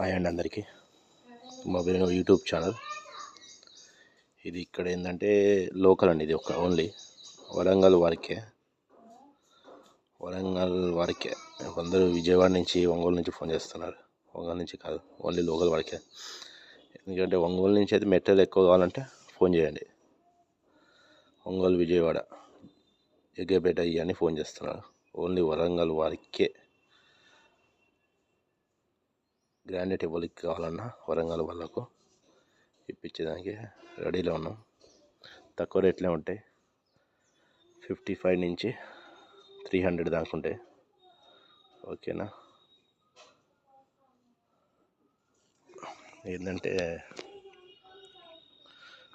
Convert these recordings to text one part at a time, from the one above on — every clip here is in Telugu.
హాయ్ అండి అందరికీ. మా వేణు యూట్యూబ్ ఛానల్. ఇది ఇక్కడ ఏంటంటే లోకల్ అండి ఇది ఒక ఓన్లీ. వరంగల్ వరకే. వరంగల్ వరకే. అందరూ విజయవాడ నుంచి ఒంగోలు నుంచి ఫోన్ చేస్తున్నారు. ఒంగోలు నుంచి కాదు ఓన్లీ లోకల్ వరకే. ఎందుకంటే ఒంగోలు నుంచి అయితే మెటీరియల్ ఎక్కువ కావాలంటే ఫోన్ చేయండి. ఒంగోలు విజయవాడ జగ్గేపేట ఇవన్నీ ఫోన్ చేస్తున్నారు. ఓన్లీ వరంగల్ వరకే. గ్రానైట్ ఎవరికి కావాలన్నా వరంగల్ వాళ్ళకు ఇప్పించేదానికి రెడీలో ఉన్నాం. తక్కువ రేట్లే ఉంటాయి. ఫిఫ్టీ ఫైవ్ నుంచి త్రీ హండ్రెడ్ దాకా ఉంటాయి. ఓకేనా? ఏంటంటే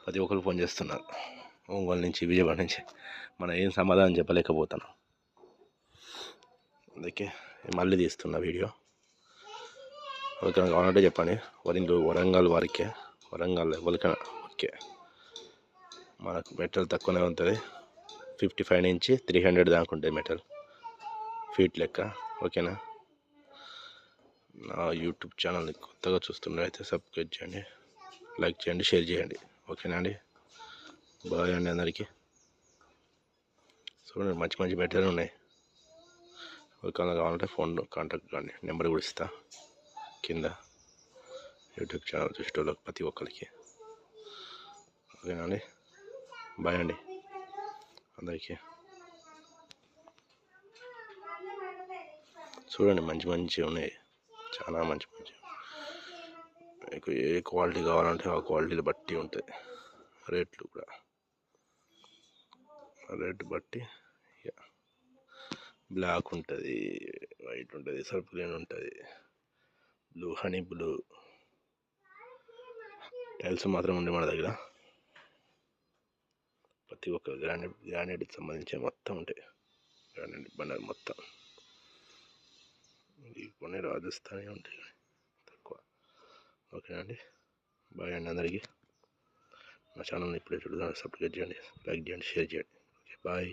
ప్రతి ఒక్కరు ఫోన్ చేస్తున్నారు. ఒంగోలు నుంచి విజయవాడ నుంచి. మనం ఏం సమాధానం చెప్పలేకపోతున్నాం. అందుకే మళ్ళీ తీస్తున్న వీడియో. ఎవరికైనా కావాలంటే చెప్పండి. వరంగల్ వరంగల్ వారికే. వరంగల్ ఎవరికైనా ఓకే. మనకు మెటల్ తక్కువనే ఉంటుంది. ఫిఫ్టీ ఫైవ్ నుంచి త్రీ హండ్రెడ్ దాకా ఉంటుంది మెటల్. ఫీట్ లెక్క ఓకేనా? నా యూట్యూబ్ ఛానల్ని కొత్తగా చూస్తున్నారైతే సబ్స్క్రైబ్ చేయండి. లైక్ చేయండి షేర్ చేయండి. ఓకేనా అండి? బాయ్ అండి అందరికీ. చూడండి మంచి మంచి మెటీరియల్ ఉన్నాయి. ఒకవేళ కావాలంటే ఫోన్ కాంటాక్ట్ కానీ నెంబర్ కూడా ఇస్తాను కింద యూట్యూబ్ ఛానల్ చూసేటోళ్ళకి ప్రతి ఒక్కరికి. ఓకేనండి బాయ్ అండి. అందరికీ. చూడండి మంచి మంచి ఉన్నాయి. చాలా మంచి మంచి. మీకు ఏ క్వాలిటీ కావాలంటే ఆ క్వాలిటీని బట్టి ఉంటాయి. రేట్లు కూడా. రేట్ బట్టి ఇక బ్లాక్ ఉంటుంది వైట్ ఉంటుంది సర్ఫ్ గ్రీన్ ఉంటుంది. బ్లూ హనీ బ్లూ టైల్స్ మాత్రం ఉండే మన దగ్గర. ప్రతి ఒక్క గ్రానైట్ గ్రానైట్కి సంబంధించి మొత్తం ఉంటాయి. గ్రానైట్ బండలు మొత్తం. కొన్ని రాజస్థానీ ఉంటాయి తక్కువ. ఓకేనా అండి? బాయ్ అండి అందరికీ. నా ఛానల్ని ఇప్పుడే చూడడానికి సబ్స్క్రైబ్ చేయండి లైక్ చేయండి షేర్ చేయండి. Okay bye.